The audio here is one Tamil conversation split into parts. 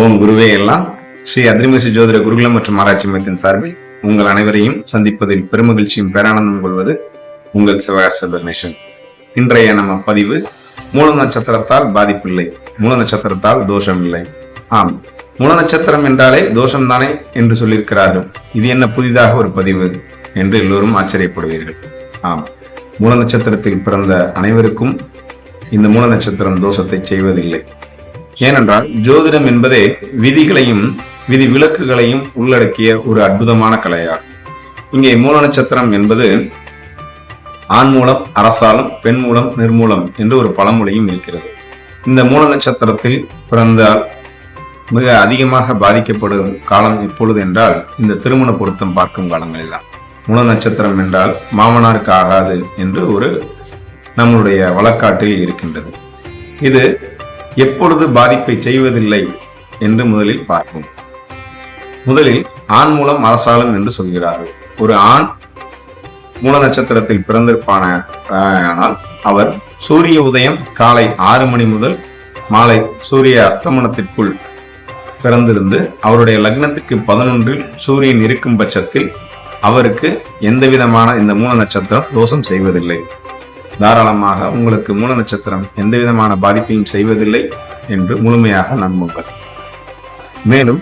ஓம் குருவே எல்லாம். ஸ்ரீ அதிர்மசி ஜோதிட குருகுலம் மற்றும் ஆராய்ச்சி மையத்தின் சார்பில் உங்கள் அனைவரையும் சந்திப்பதில் பெருமகிழ்ச்சியும் பேரானந்தம் கொள்வது உங்கள் சிவகாச பரமேஸ்வரன் இன்றைய நம்ம பதிவு மூல நட்சத்திரத்தால் பாதிப்பில்லை மூல நட்சத்திரத்தால் தோஷம் இல்லை ஆம் மூல நட்சத்திரம் என்றாலே தோஷம் தானே என்று சொல்லியிருக்கிறார்கள். இது என்ன புதிதாக ஒரு பதிவு என்று எல்லோரும் ஆச்சரியப்படுவீர்கள். ஆம் மூல நட்சத்திரத்தில் பிறந்த அனைவருக்கும் இந்த மூல நட்சத்திரம் தோஷத்தை செய்வதில்லை. ஏனென்றால் ஜோதிடம் என்பதே விதிகளையும் விதி விலக்குகளையும் உள்ளடக்கிய ஒரு அற்புதமான கலையாகும். இங்கே மூல நட்சத்திரம் என்பது ஆண் மூலம் அரசாலும் பெண் மூலம் நிர்மூலம் என்று ஒரு பழமொழியும் இருக்கிறது. இந்த மூல நட்சத்திரத்தில் பிறந்தால் மிக அதிகமாக பாதிக்கப்படும் காலம் எப்பொழுது என்றால் இந்த திருமண பொருத்தம் பார்க்கும் காலங்களில் தான் மூல நட்சத்திரம் என்றால் மாமனாருக்கு ஆகாது என்று ஒரு நம்மளுடைய வழக்காட்டில் இருக்கின்றது. இது எப்பொழுது பாதிப்பை செய்வதில்லை என்று முதலில் பார்ப்போம். முதலில் ஆண் மூலம் அரசாலும் என்று சொல்கிறார்கள். ஒரு ஆண் மூல நட்சத்திரத்தில் பிறந்திருப்பான ஆனால் அவர் சூரிய உதயம் காலை ஆறு மணி முதல் மாலை சூரிய அஸ்தமனத்திற்குள் பிறந்திருந்து அவருடைய லக்னத்துக்கு பதினொன்றில் சூரியன் இருக்கும் பட்சத்தில் அவருக்கு எந்த விதமான இந்த மூல நட்சத்திரம் தோஷம் செய்வதில்லை. தாராளமாக உங்களுக்கு மூல நட்சத்திரம் எந்த விதமான பாதிப்பையும் செய்வதில்லை என்று முழுமையாக நம்புங்கள். மேலும்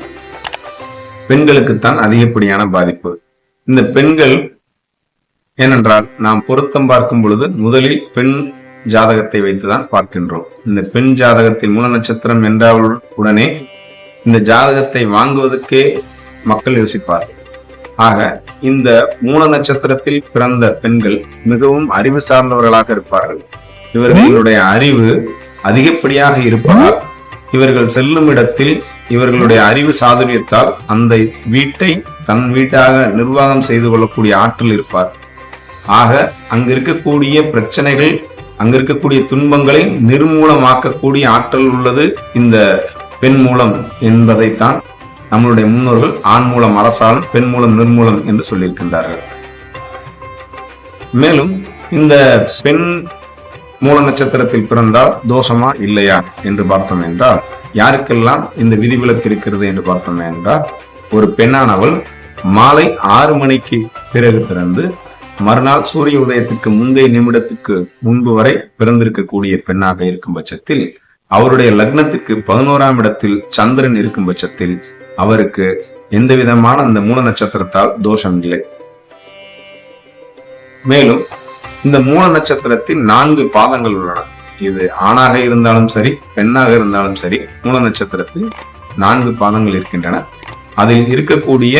பெண்களுக்குத்தான் அதிகப்படியான பாதிப்பு. இந்த பெண்கள் ஏனென்றால் நாம் பொருத்தம் பார்க்கும் பொழுது முதலில் பெண் ஜாதகத்தை வைத்துதான் பார்க்கின்றோம். இந்த பெண் ஜாதகத்தில் மூல நட்சத்திரம் என்றால் உடனே இந்த ஜாதகத்தை வாங்குவதற்கே மக்கள் யோசிப்பார்கள். ஆக இந்த மூல நட்சத்திரத்தில் பிறந்த பெண்கள் மிகவும் அறிவு சார்ந்தவர்களாக இருப்பார்கள். இவர்களுடைய அறிவு அதிகப்படியாக இருப்பதால் இவர்கள் செல்லும் இடத்தில் இவர்களுடைய அறிவு சாதுரியத்தால் அந்த வீட்டை தன் வீட்டாக நிர்வாகம் செய்து கொள்ளக்கூடிய ஆற்றல் இருப்பார். ஆக அங்க இருக்கக்கூடிய பிரச்சனைகள் அங்க இருக்கக்கூடிய துன்பங்களை நிர்மூலமாக்கக்கூடிய ஆற்றல் உள்ளது இந்த பெண் மூலம் என்பதைத்தான் நம்மளுடைய முன்னோர்கள் ஆண் மூலம் அரசாலும் பெண் மூலம் நிர்மூலம் என்று சொல்லியிருக்கின்றார்கள். மேலும் இந்த பெண் மூல நட்சத்திரத்தில் பிறந்தால் தோஷமா இல்லையா என்று பார்த்தோம் என்றால் யாருக்கெல்லாம் இந்த விதிவிலக்கு இருக்கிறது என்று பார்த்தோம் என்றால் ஒரு பெண்ணானவள் மாலை ஆறு மணிக்கு பிறகு பிறந்து மறுநாள் சூரிய உதயத்துக்கு முந்தைய நிமிடத்துக்கு முன்பு வரை பிறந்திருக்கக்கூடிய பெண்ணாக இருக்கும் பட்சத்தில் அவருடைய லக்னத்துக்கு பதினோராம் இடத்தில் சந்திரன் இருக்கும் பட்சத்தில் அவருக்கு எந்த விதமான அந்த மூல நட்சத்திரத்தால் தோஷம் இல்லை. மேலும் இந்த மூல நட்சத்திரத்தில் நான்கு பாதங்கள் உள்ளன. இது ஆணாக இருந்தாலும் சரி பெண்ணாக இருந்தாலும் சரி மூல நட்சத்திரத்தில் நான்கு பாதங்கள் இருக்கின்றன. அதில் இருக்கக்கூடிய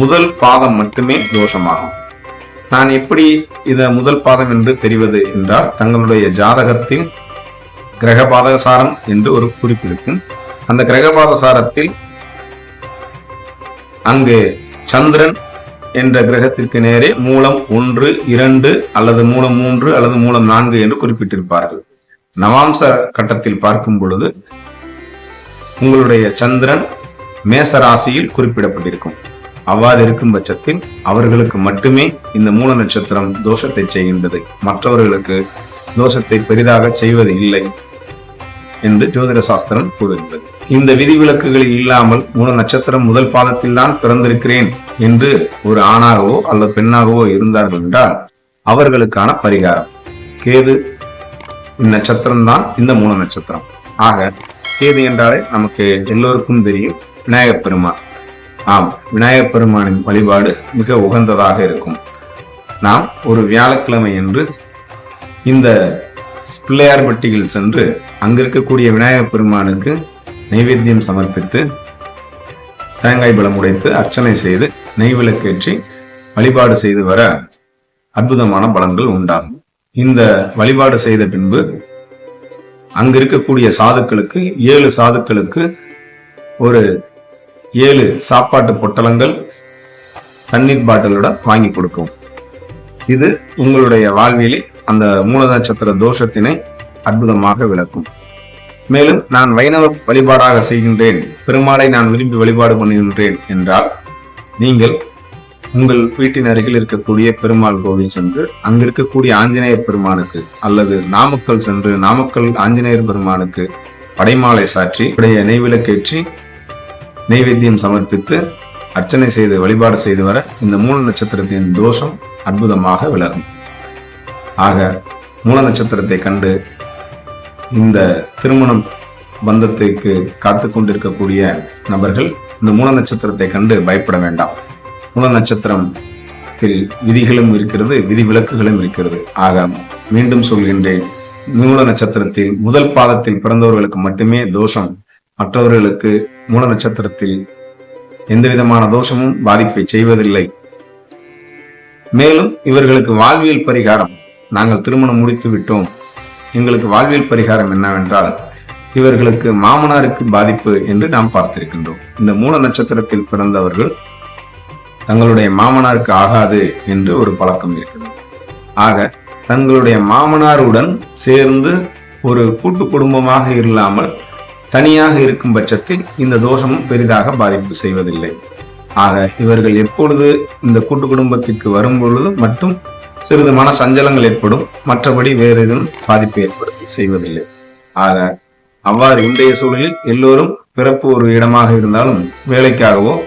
முதல் பாதம் மட்டுமே தோஷமாகும். நான் எப்படி இத முதல் பாதம் என்று தெரிவது என்றால் தங்களுடைய ஜாதகத்தில் கிரக பாதகசாரம் என்று ஒரு குறிப்பு இருக்கும். அந்த கிரக பாதசாரத்தில் அங்கு சந்திரன் என்ற கிரகத்திற்கு நேரே மூலம் ஒன்று இரண்டு அல்லது மூலம் மூன்று அல்லது மூலம் நான்கு என்று குறிப்பிட்டிருப்பார்கள். நவாம்ச கட்டத்தில் பார்க்கும் பொழுது உங்களுடைய சந்திரன் மேச ராசியில் குறிப்பிடப்பட்டிருக்கும். அவ்வாறு இருக்கும் பட்சத்தில் அவர்களுக்கு மட்டுமே இந்த மூல நட்சத்திரம் தோஷத்தை செய்கின்றது. மற்றவர்களுக்கு தோஷத்தை பெரிதாக செய்வது இல்லை என்று ஜோதிட சாஸ்திரம் கூறுகின்றது. இந்த விதிவிலக்குகளில் இல்லாமல் மூணு நட்சத்திரம் முதல் பாதத்தில் தான் பிறந்திருக்கிறேன் என்று ஒரு ஆணாகவோ அல்லது பெண்ணாகவோ இருந்தார்கள் என்றால் அவர்களுக்கான பரிகாரம். கேது நட்சத்திரம் தான் இந்த மூணு நட்சத்திரம். ஆக கேது என்றாலே நமக்கு எல்லோருக்கும் தெரியும் விநாயகப் பெருமான். ஆம் விநாயகப் பெருமானின் வழிபாடு மிக உகந்ததாக இருக்கும். நாம் ஒரு வியாழக்கிழமை என்று இந்த பிள்ளையார்பட்டியில் சென்று அங்கிருக்கக்கூடிய விநாயகப் பெருமானுக்கு நைவேத்தியம் சமர்ப்பித்து தேங்காய் பழம் உடைத்து அர்ச்சனை செய்து நெய் விளக்கேற்றி வழிபாடு செய்து வர அற்புதமான பலன்கள் உண்டாகும். இந்த வழிபாடு செய்த பின்பு அங்கு இருக்கக்கூடிய சாதுக்களுக்கு ஏழு சாதுக்களுக்கு ஒரு ஏழு சாப்பாட்டு பொட்டலங்கள் தண்ணீர் பாட்டிலுடன் வாங்கி கொடுக்கும் இது உங்களுடைய வாழ்வியலில் அந்த மூலநட்சத்திர தோஷத்தினை அற்புதமாக விளக்கும். மேலும் நான் வைணவ வழிபாடாக செய்கின்றேன். பெருமாளை நான் விரும்பி வழிபாடு பண்ணுகின்றேன் என்றால் நீங்கள் உங்கள் வீட்டின் அருகில் இருக்கக்கூடிய பெருமாள் கோவில் சென்று அங்கு இருக்கக்கூடிய ஆஞ்சநேயர் பெருமானுக்கு அல்லது நாமக்கல் சென்று நாமக்கல் ஆஞ்சநேயர் பெருமானுக்கு படைமாலை சாற்றி உடைய நெய்விளக்கேற்றி நெய்வேத்தியம் சமர்ப்பித்து அர்ச்சனை செய்து வழிபாடு செய்து வர இந்த மூல நட்சத்திரத்தின் தோஷம் அற்புதமாக விலகும். ஆக மூல நட்சத்திரத்தை கண்டு இந்த திருமணம் பந்தத்திற்கு காத்து கொண்டிருக்கக்கூடிய நபர்கள் இந்த மூல நட்சத்திரத்தை கண்டு பயப்பட வேண்டாம். மூல நட்சத்திரத்தில் விதிகளும் இருக்கிறது விதி விலக்குகளும் இருக்கிறது. ஆக மீண்டும் சொல்கின்றேன் மூல நட்சத்திரத்தில் முதல் பாதத்தில் பிறந்தவர்களுக்கு மட்டுமே தோஷம். மற்றவர்களுக்கு மூல நட்சத்திரத்தில் எந்த விதமான தோஷமும் பாதிப்பை செய்வதில்லை. மேலும் இவர்களுக்கு வாழ்வியல் பரிகாரம். நாங்கள் திருமணம் முடித்து விட்டோம் எங்களுக்கு வாழ்வியல் பரிகாரம் என்னவென்றால் இவர்களுக்கு மாமனாருக்கு பாதிப்பு என்று நாம் பார்த்திருக்கின்றோம். இந்த மூல நட்சத்திரத்தில் பிறந்தவர்கள் தங்களுடைய மாமனாருக்கு ஆகாது என்று ஒரு பழக்கம் இருக்கிறது. ஆக தங்களுடைய மாமனாருடன் சேர்ந்து ஒரு கூட்டு குடும்பமாக இல்லாமல் தனியாக இருக்கும் பட்சத்தில் இந்த தோஷமும் பெரிதாக பாதிப்பு செய்வதில்லை. ஆக இவர்கள் எப்பொழுது இந்த கூட்டு குடும்பத்திற்கு வரும் பொழுது மட்டும் சிறிது மன சஞ்சலங்கள் ஏற்படும். மற்றபடி வேறு எதுவும் பாதிப்பு ஏற்படுத்தி செய்வதில்லை. ஆக அவ்வாறு இன்றைய சூழலில் எல்லோரும் பிறப்பு ஒரு இடமாக இருந்தாலும் வேலைக்காகவோ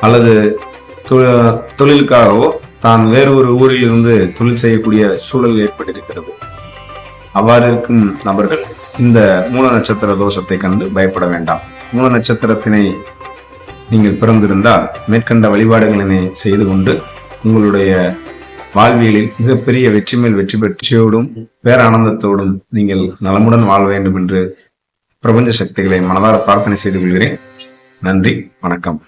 அல்லது தொ- தொழிலுக்காகவோ தான் வேறு ஒரு ஊரில் இருந்து தொழில் செய்யக்கூடிய சூழல் ஏற்பட்டிருக்கிறது. அவ்வாறு இருக்கும் நபர்கள் இந்த மூல நட்சத்திர தோஷத்தை கண்டு பயப்பட வேண்டாம். மூல நட்சத்திரத்தினை நீங்கள் பிறந்திருந்தால் மேற்கண்ட வழிபாடுகளினை செய்து கொண்டு உங்களுடைய வாழ்வியலில் மிகப்பெரிய வெற்றி மேல் வெற்றி பெற்றியோடும் பேரானந்தத்தோடும் நீங்கள் நலமுடன் வாழ வேண்டும் என்று பிரபஞ்ச சக்திகளை மனதார பிரார்த்தனை செய்து கொள்கிறேன். நன்றி வணக்கம்.